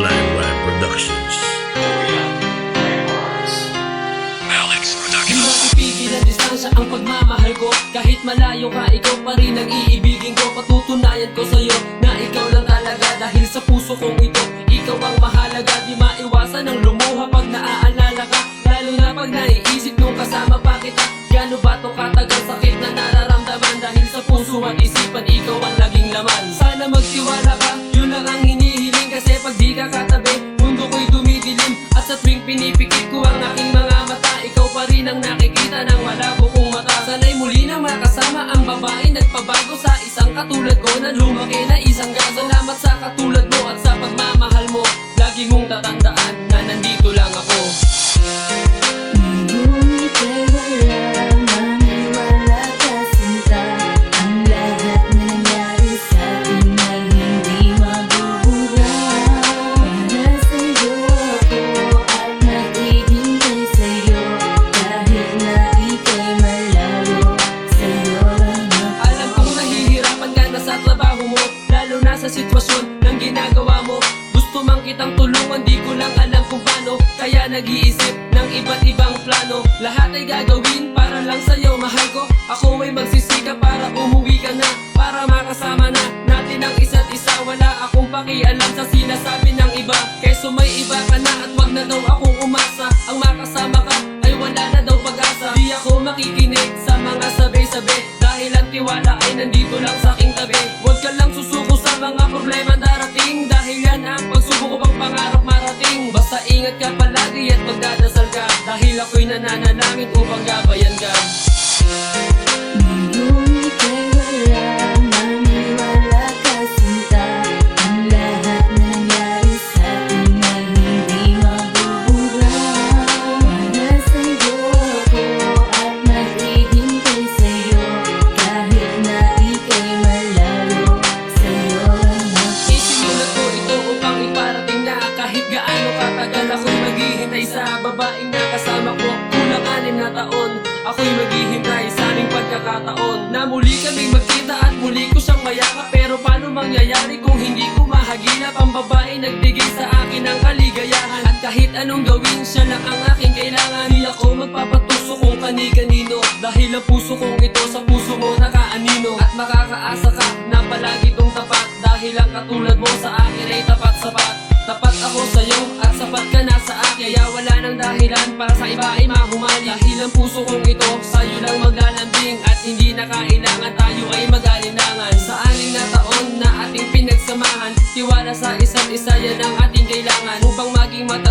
Productions. Kuya Records. Alex Productions. mapipigil ang distansya ang pagmamahal ko Kahit malayo ka, ikaw pa rin ang iibigin ko Patutunayan ko sa'yo na ikaw lang talaga Dahil sa puso kong ito, katulad ko Na lumaki sa sitwasyon ng ginagawa mo. Gusto mang kitang tulungan, di ko lang alam kung paano. Kaya nag-iisip ng iba't ibang plano. Lahat ay gagawin para lang sa'yo, mahal ko. Ako ay magsisika para umuwi ka na Para makasama na natin ang isa't isa. Wala akong pakialam sa sinasabi ng iba. Keso may iba ka na at wag na daw akong nandito lang sa aking tabi. Huwag ka lang susuko sa mga problema darating. Dahil yan ang pagsubok upang pangarap marating. Basta ingat ka palagi at magdadasal ka. Dahil ako'y nananalangin upang gabayan ka. Ngunit ay wala Ako'y maghihintay sa aming pagkakataon Na muli kaming magkita at muli ko siyang mayakap. Pero paano mangyayari kung hindi ko mahagilap Ang babae nagbigay sa akin ng kaligayahan. At kahit anong gawin siya lang ang aking kailangan. Di ako magpapatuso kung kani-kanino. Dahil ang puso kong ito sa puso mo nakaanino. At makakaasa ka na palagi tong tapat. Dahil ang katulad mo sa akin ay tapat sapat. Tapat ako sa'yo at sapat ka na sa akin. Kaya wala nang dahilan para sa iba ay mahumali Dahil ang puso kong Tiwala sa isa't isa yan ang ating kailangan Upang maging matatag